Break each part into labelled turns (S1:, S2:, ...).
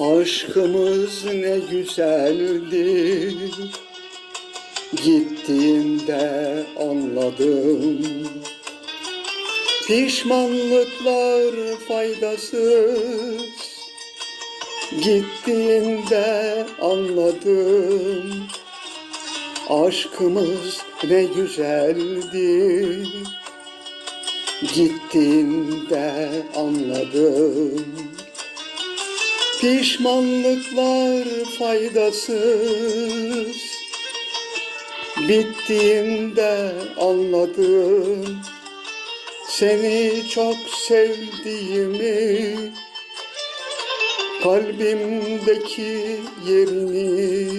S1: Aşkımız ne güzeldi. Gittiğinde anladım. Pişmanlıklar faydasız. Gittiğinde anladım. Aşkımız ne güzeldi. Gittiğinde anladım Pişmanlıklar faydasız. Bittiğinde anladım. Seni çok sevdiğimi Kalbimdeki yerini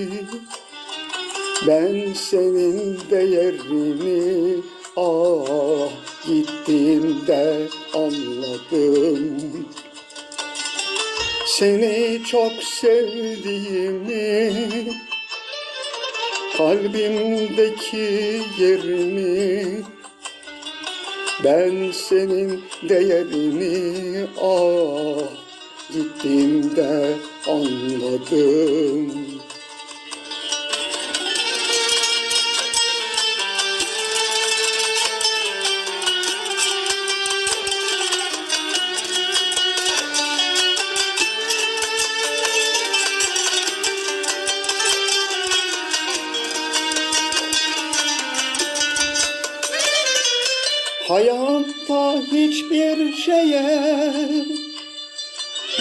S1: Ben senin değerini Ah gittiğimde anladım seni çok sevdiğimi Kalbimdeki yerimi Ben senin değerini ah Gittiğimde anladım Hayatta hiçbir şeye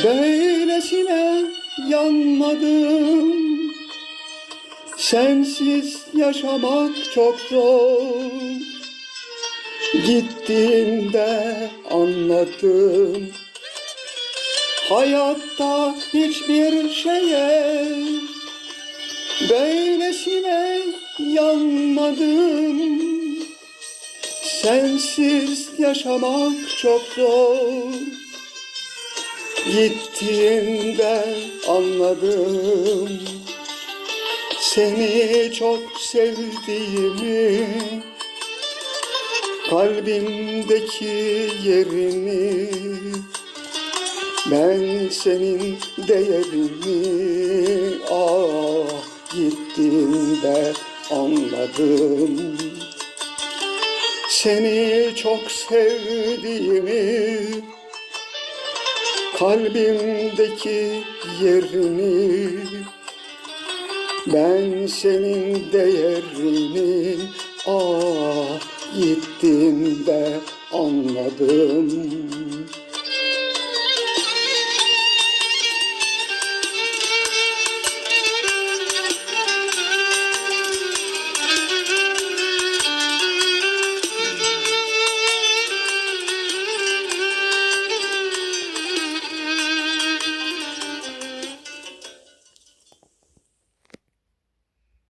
S1: böylesine yanmadım. Sensiz yaşamak çok zor. Gittiğimde anladım. Hayatta hiçbir şeye böylesine yanmadım. Sensiz yaşamak çok zor. Gittiğinde anladım. Seni çok sevdiğimi Kalbimdeki yerini Ben senin değerini Ah gittiğinde anladım seni çok sevdiğimi Kalbimdeki yerini Ben senin değerini Ah gittiğimde anladım